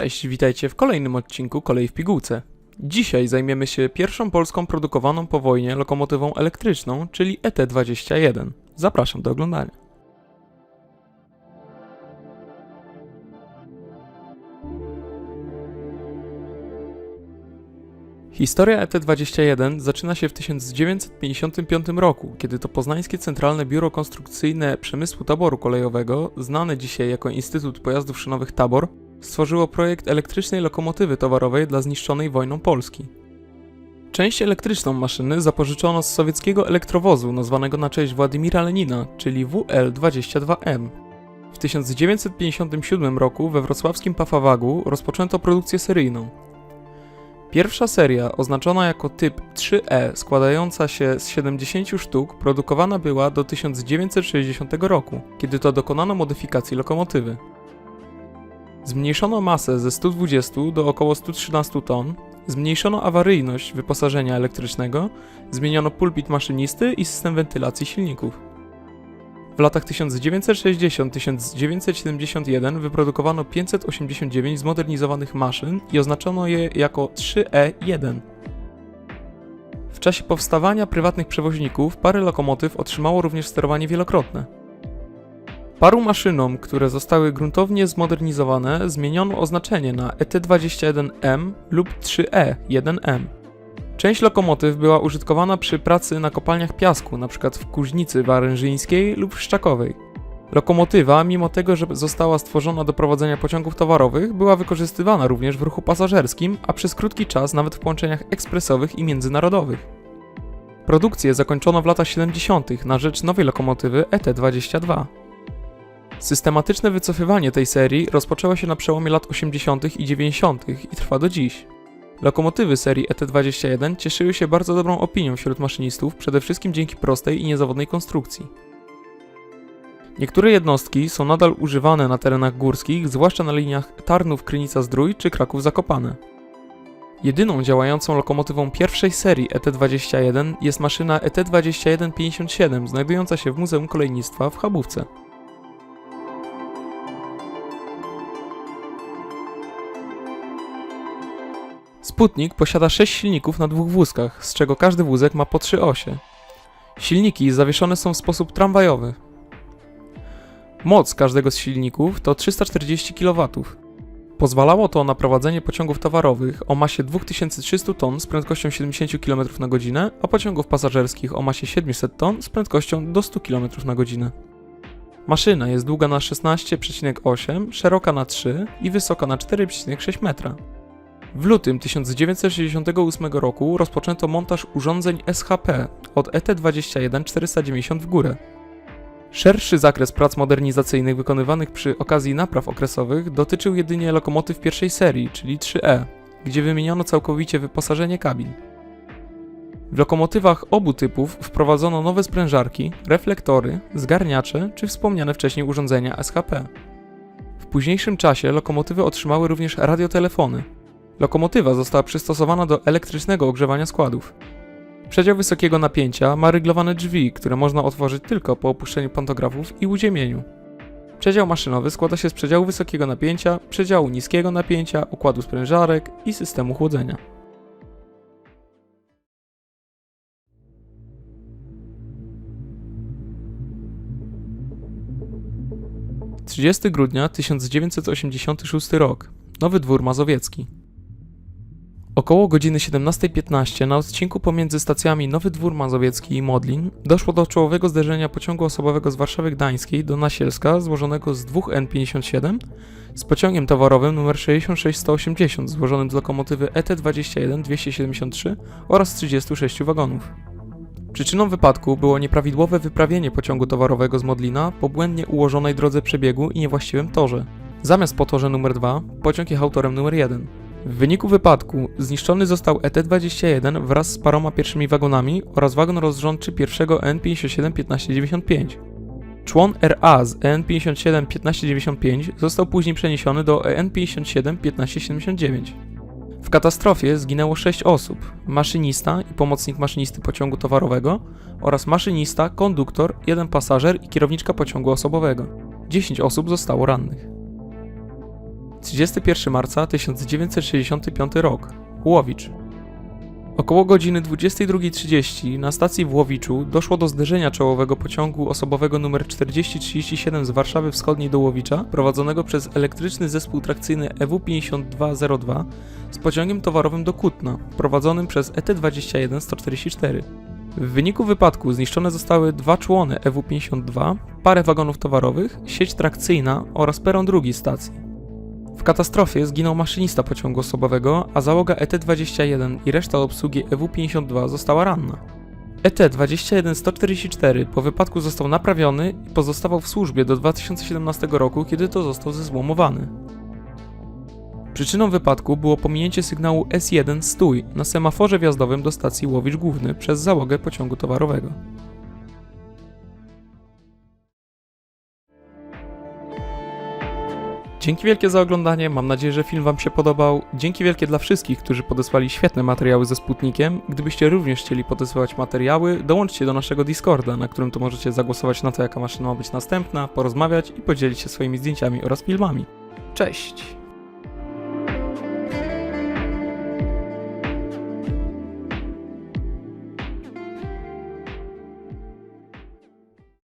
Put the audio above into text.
Cześć, witajcie w kolejnym odcinku Kolej w Pigułce. Dzisiaj zajmiemy się pierwszą polską produkowaną po wojnie lokomotywą elektryczną, czyli ET-21. Zapraszam do oglądania. Historia ET-21 zaczyna się w 1955 roku, kiedy to Poznańskie Centralne Biuro Konstrukcyjne Przemysłu Taboru Kolejowego, znane dzisiaj jako Instytut Pojazdów Szynowych Tabor, stworzyło projekt elektrycznej lokomotywy towarowej dla zniszczonej wojną Polski. Część elektryczną maszyny zapożyczono z sowieckiego elektrowozu nazwanego na cześć Władimira Lenina, czyli WL-22M. W 1957 roku we wrocławskim Pafawagu rozpoczęto produkcję seryjną. Pierwsza seria, oznaczona jako typ 3E, składająca się z 70 sztuk, produkowana była do 1960 roku, kiedy to dokonano modyfikacji lokomotywy. Zmniejszono masę ze 120 do około 113 ton, zmniejszono awaryjność wyposażenia elektrycznego, zmieniono pulpit maszynisty i system wentylacji silników. W latach 1960-1971 wyprodukowano 589 zmodernizowanych maszyn i oznaczono je jako 3E1. W czasie powstawania prywatnych przewoźników parę lokomotyw otrzymało również sterowanie wielokrotne. Paru maszynom, które zostały gruntownie zmodernizowane, zmieniono oznaczenie na ET21M lub 3E1M. Część lokomotyw była użytkowana przy pracy na kopalniach piasku, np. w Kuźnicy Warężyńskiej lub w Szczakowej. Lokomotywa, mimo tego, że została stworzona do prowadzenia pociągów towarowych, była wykorzystywana również w ruchu pasażerskim, a przez krótki czas nawet w połączeniach ekspresowych i międzynarodowych. Produkcję zakończono w latach 70. na rzecz nowej lokomotywy ET22. Systematyczne wycofywanie tej serii rozpoczęło się na przełomie lat 80. i 90. i trwa do dziś. Lokomotywy serii ET21 cieszyły się bardzo dobrą opinią wśród maszynistów, przede wszystkim dzięki prostej i niezawodnej konstrukcji. Niektóre jednostki są nadal używane na terenach górskich, zwłaszcza na liniach Tarnów-Krynica-Zdrój czy Kraków-Zakopane. Jedyną działającą lokomotywą pierwszej serii ET21 jest maszyna ET2157 znajdująca się w Muzeum Kolejnictwa w Chabówce. Sputnik posiada 6 silników na dwóch wózkach, z czego każdy wózek ma po 3 osie. Silniki zawieszone są w sposób tramwajowy. Moc każdego z silników to 340 kW. Pozwalało to na prowadzenie pociągów towarowych o masie 2300 ton z prędkością 70 km na godzinę, a pociągów pasażerskich o masie 700 ton z prędkością do 100 km na godzinę. Maszyna jest długa na 16,8, szeroka na 3 i wysoka na 4,6 metra. W lutym 1968 roku rozpoczęto montaż urządzeń SHP od ET21 490 w górę. Szerszy zakres prac modernizacyjnych wykonywanych przy okazji napraw okresowych dotyczył jedynie lokomotyw pierwszej serii, czyli 3E, gdzie wymieniono całkowicie wyposażenie kabin. W lokomotywach obu typów wprowadzono nowe sprężarki, reflektory, zgarniacze czy wspomniane wcześniej urządzenia SHP. W późniejszym czasie lokomotywy otrzymały również radiotelefony, Lokomotywa została przystosowana do elektrycznego ogrzewania składów. Przedział wysokiego napięcia ma ryglowane drzwi, które można otworzyć tylko po opuszczeniu pantografów i uziemieniu. Przedział maszynowy składa się z przedziału wysokiego napięcia, przedziału niskiego napięcia, układu sprężarek i systemu chłodzenia. Trzydziesty grudnia 1986 rok. Nowy Dwór Mazowiecki. Około godziny 17.15 na odcinku pomiędzy stacjami Nowy Dwór Mazowiecki i Modlin doszło do czołowego zderzenia pociągu osobowego z Warszawy Gdańskiej do Nasielska złożonego z dwóch N57 z pociągiem towarowym nr 66180 złożonym z lokomotywy ET21 273 oraz 36 wagonów. Przyczyną wypadku było nieprawidłowe wyprawienie pociągu towarowego z Modlina po błędnie ułożonej drodze przebiegu i niewłaściwym torze. Zamiast po torze numer 2, pociąg jechał torem numer 1. W wyniku wypadku zniszczony został ET-21 wraz z paroma pierwszymi wagonami oraz wagon rozrządczy pierwszego EN57-1595. Człon RA z EN57-1595 został później przeniesiony do EN57-1579. W katastrofie zginęło 6 osób: maszynista i pomocnik maszynisty pociągu towarowego oraz maszynista, konduktor, jeden pasażer i kierowniczka pociągu osobowego. 10 osób zostało rannych. 31 marca 1965 rok. Łowicz. Około godziny 22.30 na stacji w Łowiczu doszło do zderzenia czołowego pociągu osobowego nr 4037 z Warszawy Wschodniej do Łowicza, prowadzonego przez elektryczny zespół trakcyjny E EW5202 z pociągiem towarowym do Kutna, prowadzonym przez E ET21 144. W wyniku wypadku zniszczone zostały dwa człony E EW52, parę wagonów towarowych, sieć trakcyjna oraz peron drugi stacji. W katastrofie zginął maszynista pociągu osobowego, a załoga E ET-21 i reszta obsługi EW-52 została ranna. E ET-21-144 po wypadku został naprawiony i pozostawał w służbie do 2017 roku, kiedy to został zezłomowany. Przyczyną wypadku było pominięcie sygnału S1 stój na semaforze wjazdowym do stacji Łowicz Główny przez załogę pociągu towarowego. Dzięki wielkie za oglądanie, mam nadzieję, że film Wam się podobał. Dzięki wielkie dla wszystkich, którzy podesłali świetne materiały ze Sputnikiem. Gdybyście również chcieli podesłać materiały, dołączcie do naszego Discorda, na którym to możecie zagłosować na to, jaka maszyna ma być następna, porozmawiać i podzielić się swoimi zdjęciami oraz filmami. Cześć!